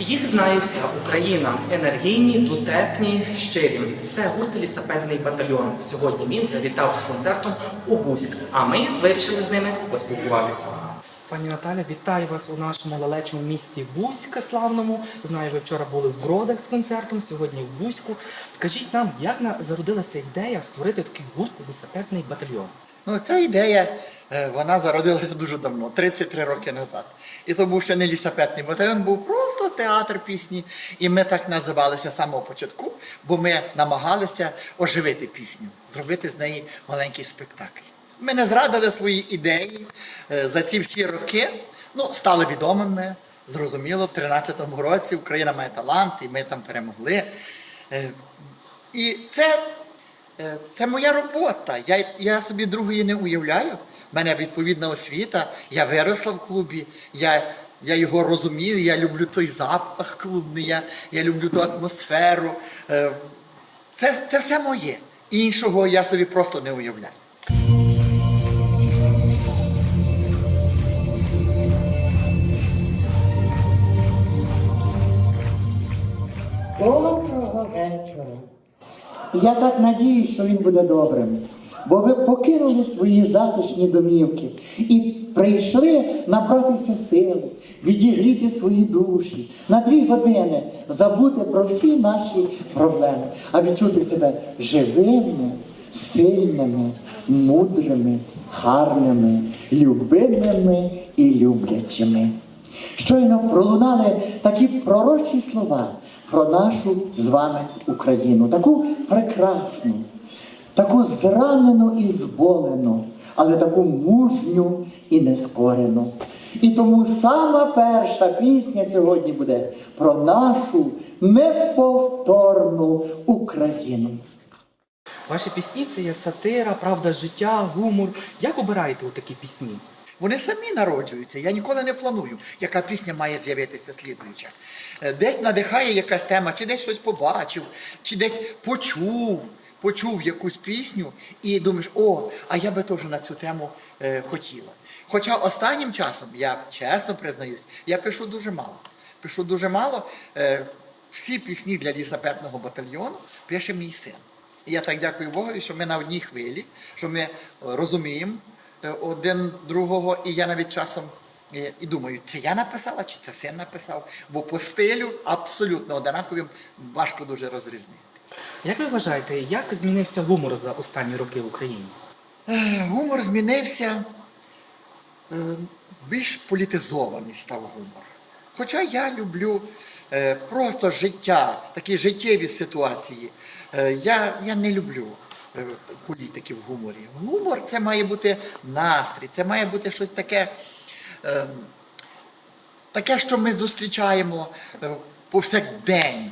Їх знає вся Україна. Енергійні, дотепні, щирі. Це гурт лісапедний батальйон. Сьогодні він завітав з концертом у Бузьк, а ми вирішили з ними поспілкуватися. Пані Наталя, вітаю вас у нашому лелечому місті Бузька славному. Знаю, ви вчора були в Бродах з концертом, сьогодні в Бузьку. Скажіть нам, як зародилася ідея створити такий гурт лісапедний батальйон? Ну, ця ідея е, вона зародилася дуже давно, 33 роки назад. І то був ще не лісапетний батальйон, був просто театр пісні. І ми так називалися з самого початку, бо ми намагалися оживити пісню, зробити з неї маленький спектакль. Ми не зрадили свої ідеї е, за ці всі роки. Ну, стали відомими. Зрозуміло, в 13-му році Україна має талант, і ми там перемогли. Е, І це Це моя робота. Я, я собі другої не уявляю. У мене відповідна освіта, я виросла в клубі, я, я його розумію, я люблю той запах клубний, я, я люблю ту атмосферу. Е, Це, це все моє. Іншого я собі просто не уявляю. Доброго вечора. Я так надіюсь, що він буде добрим. Бо ви покинули свої затишні домівки і прийшли набратися сил, відігріти свої душі, на дві години забути про всі наші проблеми, а відчути себе живими, сильними, мудрими, гарними, любимими і люблячими. Щойно пролунали такі пророчі слова про нашу з вами Україну, таку прекрасну, таку зранену і зболену, але таку мужню і нескорену. І тому сама перша пісня сьогодні буде про нашу неповторну Україну. Ваші пісні це є сатира, правда життя, гумор. Як обираєте у такі пісні? Вони самі народжуються. Я ніколи не планую, яка пісня має з'явитися слідуюча. Е, Десь надихає якась тема, чи десь щось побачив, чи десь почув, почув якусь пісню і думаєш, о, а я би теж на цю тему е, хотіла. Хоча останнім часом, я чесно признаюсь, я пишу дуже мало. Пишу дуже мало. Е, всі пісні для лісапетного батальйону пише мій син. І я так дякую Богу, що ми на одній хвилі, що ми е, розуміємо один другого, і я навіть часом е, і думаю, це я написала, чи це син написав, бо по стилю абсолютно однаковим важко дуже розрізнити. Як ви вважаєте, як змінився гумор за останні роки в Україні? Е, Гумор змінився, е, більш політизований став гумор. Хоча я люблю е, просто життя, такі життєві ситуації. Е, Я, я не люблю е, політики в гуморі. Гумор це має бути настрій, це має бути щось таке. е, Таке, що ми зустрічаємо е, повсякдень.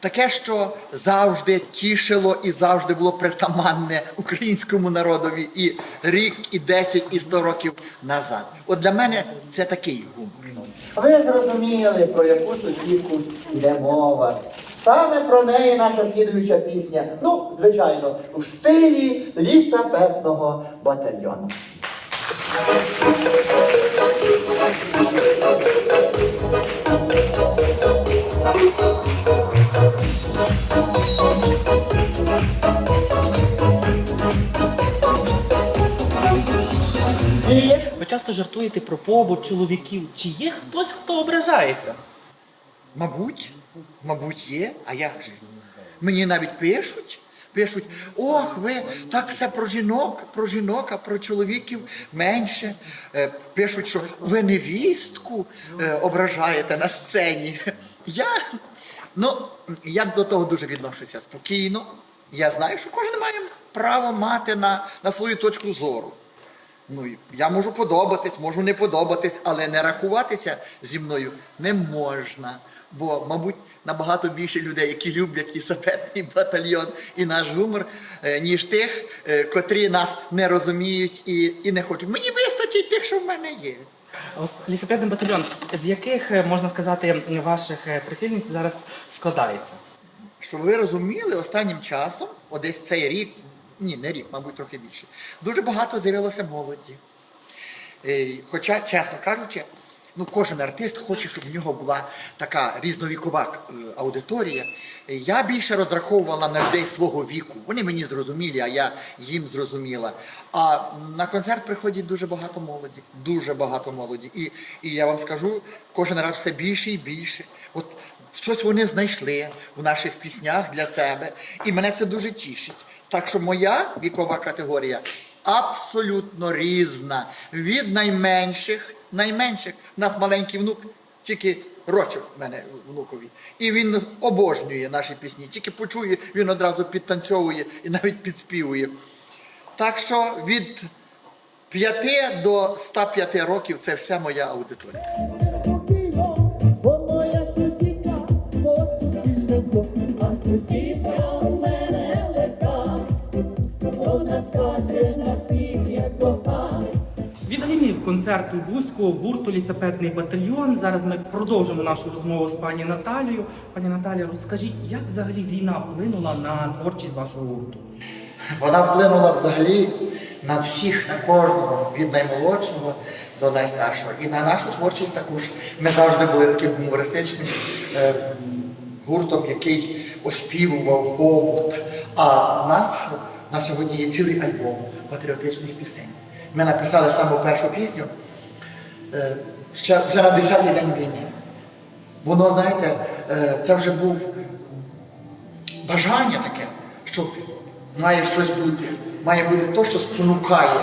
Таке, що завжди тішило і завжди було притаманне українському народові і рік, і 10, і 100 років назад. От для мене це такий гумор. Ви зрозуміли, про яку сусідку йде мова. Саме про неї наша слідуюча пісня. Ну, звичайно, в стилі лісапетного батальйону. І Ви часто жартуєте про побут чоловіків. Чи є хтось, хто ображається? Мабуть, мабуть, є, а як же? Мені навіть пишуть. Пишуть, ох, ви так все про жінок, про жінок, а про чоловіків менше. Е, Пишуть, що ви невістку е, ображаєте на сцені. Я, ну, я до того дуже відношуся спокійно. Я знаю, що кожен має право мати на, на свою точку зору. Ну, і я можу подобатись, можу не подобатись, але не рахуватися зі мною не можна. Бо, мабуть, набагато більше людей, які люблять лісапетний батальйон і наш гумор, е, ніж тих, е, котрі нас не розуміють і, і не хочуть. Мені вистачить тих, що в мене є. Ось лісопедний батальйон, з яких, е, можна сказати, ваших прихильниць зараз складається? Щоб ви розуміли, останнім часом, одесь цей рік, ні, не рік, мабуть, трохи більше, дуже багато з'явилося молоді. Е, Хоча, чесно кажучи, Ну, кожен артист хоче, щоб в нього була така різновікова е, аудиторія. Я більше розраховувала на людей свого віку. Вони мені зрозумілі, а я їм зрозуміла. А на концерт приходить дуже багато молоді, дуже багато молоді. І, і я вам скажу, кожен раз все більше і більше. От щось вони знайшли в наших піснях для себе, і мене це дуже тішить. Так що моя вікова категорія абсолютно різна. Від найменших, найменших, у нас маленький внук, тільки рочок в мене внукові. І він обожнює наші пісні. Тільки почує, він одразу підтанцьовує і навіть підспівує. Так що від 5 до 105 років це вся моя аудиторія. Бо Відгримів концерт у Бузьку гурту Лісапетний батальйон. Зараз ми продовжимо нашу розмову з пані Наталією. Пані Наталія, розкажіть, як взагалі війна вплинула на творчість вашого гурту? Вона вплинула взагалі на всіх, на кожного, від наймолодшого до найстаршого. І на нашу творчість також. Ми завжди були таким гумористичним е, гуртом, який оспівував побут. А в нас на сьогодні є цілий альбом патріотичних пісень. Ми написали саму першу пісню ще вже на 10-й день війни. Воно, знаєте, це вже був бажання таке, що має щось бути, має бути то, що спонукає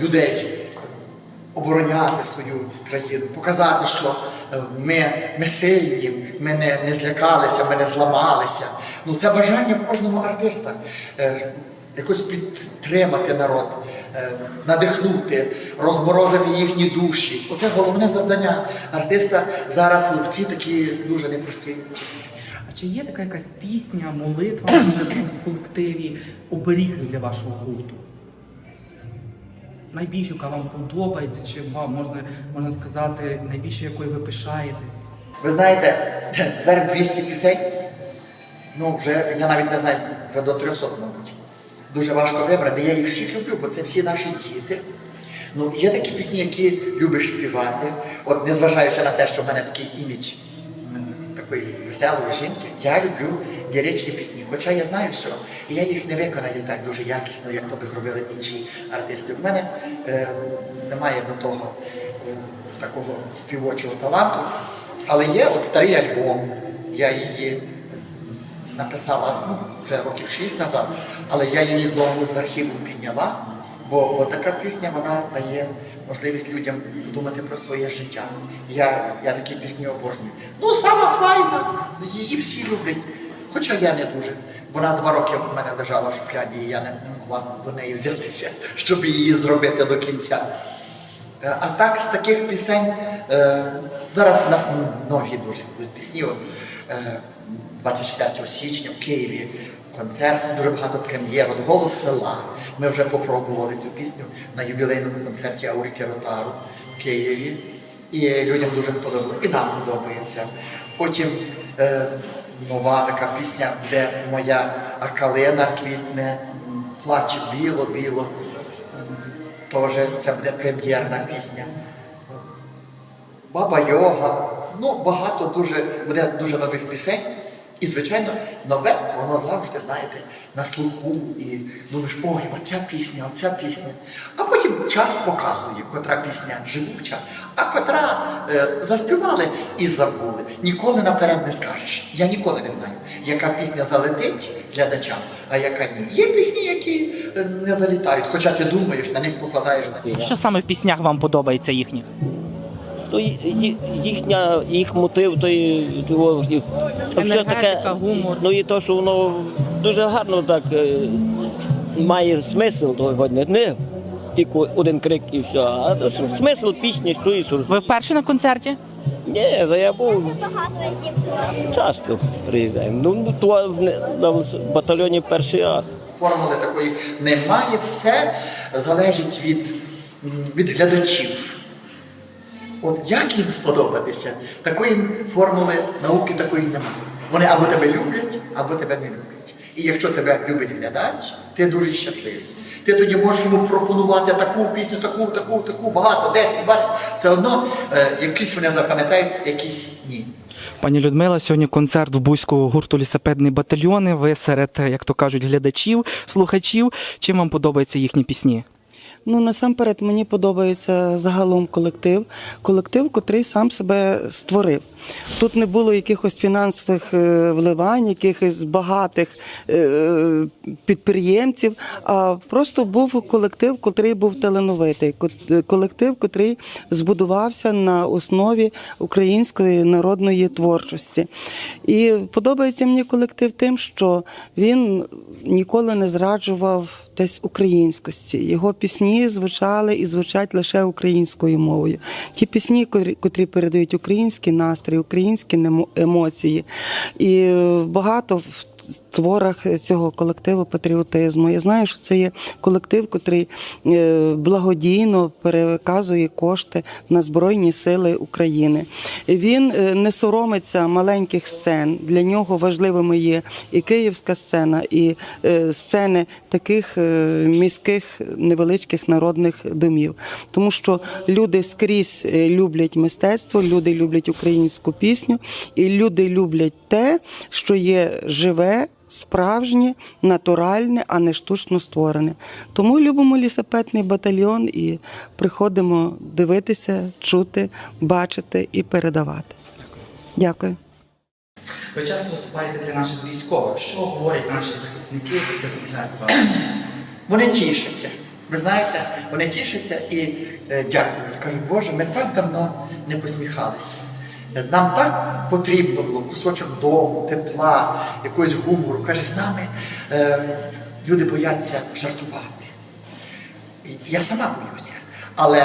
людей обороняти свою країну, показати, що ми, ми сильні, ми не, не злякалися, ми не зламалися. Ну, це бажання в кожного артиста. Якось підтримати народ, е, надихнути, розморозити їхні душі. Оце головне завдання артиста зараз в ці такі дуже непрості часи. А чи є така якась пісня, молитва може в колективі, оберіг для вашого гурту? Найбільше, яка вам подобається, чи вам можна, можна сказати, найбільше якою ви пишаєтесь? Ви знаєте, зверх 200 пісень, ну вже я навіть не знаю, вже до 300, мабуть. Дуже важко вибрати. Я їх всіх люблю, бо це всі наші діти. Ну, є такі пісні, які любиш співати. От незважаючи на те, що в мене такий імідж такої веселої жінки, я люблю ліричні пісні. Хоча я знаю, що я їх не виконаю так дуже якісно, як то би зробили інші артисти. У мене е, немає до того е, такого співочого таланту. Але є от старий альбом, я її написала ну, вже років шість назад, але я її знову з архіву підняла, бо, така пісня вона дає можливість людям подумати про своє життя. Я, я такі пісні обожнюю. Ну, сама файна, її всі люблять. Хоча я не дуже. Вона два роки в мене лежала в шуфляді, і я не, не могла до неї взятися, щоб її зробити до кінця. Е, А так, з таких пісень, е, зараз у нас нові дуже пісні. От, е, 24 січня в Києві концерт, дуже багато прем'єр. От голос села. Ми вже попробували цю пісню на ювілейному концерті Ауріки Ротару в Києві. І людям дуже сподобалося, і нам подобається. Потім е, нова така пісня, де моя калина квітне, плаче біло-біло. Теж це буде прем'єрна пісня. Баба Йога. Ну, багато дуже буде дуже нових пісень. І, звичайно, нове, воно завжди, знаєте, на слуху. І думаєш, ой, оця пісня, оця пісня. А потім час показує, котра пісня живуча, а котра е, заспівали і забули. Ніколи наперед не скажеш. Я ніколи не знаю, яка пісня залетить глядачам, а яка ні. Є пісні, які е, не залітають, хоча ти думаєш, на них покладаєш надію. Що саме в піснях вам подобається їхніх? Ну, їхня, їх мотив, то і і- все таке, гумор. ну і то, що воно дуже гарно так е, має смисл того, не, не тільки один крик і все, а то смисл пісні, що і що. Ви вперше на концерті? Ні, та я був часто приїжджаємо. Ну, то в, в батальйоні перший раз. формули такої немає, все залежить від, від глядачів. От як їм сподобатися, такої формули науки такої немає. Вони або тебе люблять, або тебе не люблять. І якщо тебе любить глядач, ти дуже щасливий. Ти тоді можеш йому пропонувати таку пісню, таку, таку, таку, багато, 10, 20. Все одно е, якісь вони запам'ятають, якісь ні. Пані Людмила, сьогодні концерт в Бузького гурту лісопедний батальйони. Ви серед, як то кажуть, глядачів, слухачів. Чим вам подобаються їхні пісні? Ну насамперед мені подобається загалом колектив. Колектив, котрий сам себе створив. Тут не було якихось фінансових е, вливань, якихось багатих е, підприємців, а просто був колектив, котрий був талановитий, колектив, котрий збудувався на основі української народної творчості. І подобається мені колектив тим, що він ніколи не зраджував десь українськості. Його пісні звучали і звучать лише українською мовою. Ті пісні, котрі- передають український настрій, українські емоції. І е, багато в творах цього колективу патріотизму. Я знаю, що це є колектив, котрий е, благодійно переказує кошти на Збройні Сили України. Він е, не соромиться маленьких сцен. Для нього важливими є і київська сцена, і е, сцени таких міських невеличких народних домів. Тому що люди скрізь люблять мистецтво, люди люблять українську пісню, і люди люблять те, що є живе. Справжнє, натуральне, а не штучно створене. Тому любимо лісопетний батальйон і приходимо дивитися, чути, бачити і передавати. Дякую. Ви часто виступаєте для наших військових. Що говорять наші захисники після концерту? Вони тішаться. Ви знаєте, вони тішаться і е, дякують. Кажуть, Боже, ми так давно не посміхалися. Нам так потрібно було кусочок дому, тепла, якогось гумору. Каже, з нами е, люди бояться жартувати. Я сама боюся. Але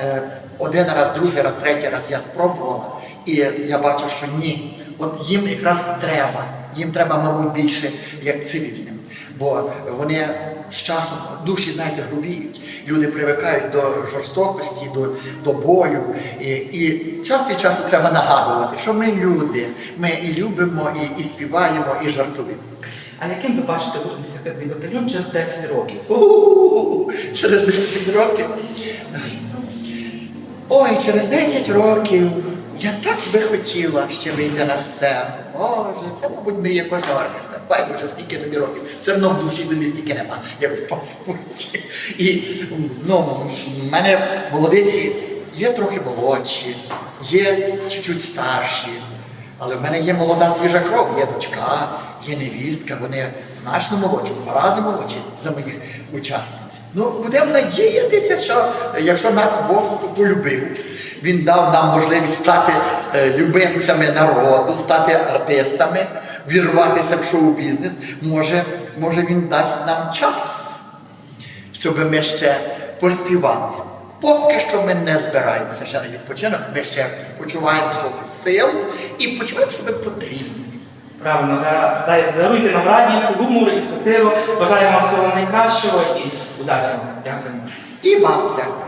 е, один раз, другий раз, третій раз я спробувала, і я бачу, що ні. От їм якраз треба. Їм треба, мабуть, більше як цивільним. Бо вони з часом душі, знаєте, грубіють. Люди привикають до жорстокості, до, до бою. І, і час від часу треба нагадувати, що ми люди, ми і любимо, і, і співаємо, і жартуємо. А яким ви бачите лісопедний батальйон через 10 років? Через 10 років. Ой, через 10 років я так би хотіла ще вийти на сцену. Боже, це, мабуть, мрія кожного артиста. Байдуже, скільки тобі років. Все одно в душі тобі стільки нема, як в паспорті. І ну, в мене молодиці є трохи молодші, є чуть-чуть старші. Але в мене є молода свіжа кров, є дочка, є невістка, вони значно молодші, два рази молодші за моїх учасниць. Ну, будемо надіятися, що якщо нас Бог полюбив, Він дав нам можливість стати е, любимцями народу, стати артистами, вірватися в шоу-бізнес, може, може він дасть нам час щоб ми ще поспівали. Поки що ми не збираємося ще на відпочинок, ми ще почуваємо собі сил і почуваємо, що ми потрібні. Правильно, дай- даруйте нам радість, гумор і сатиру. Бажаємо вам всього найкращого і удачі. Дякуємо. І вам дякую.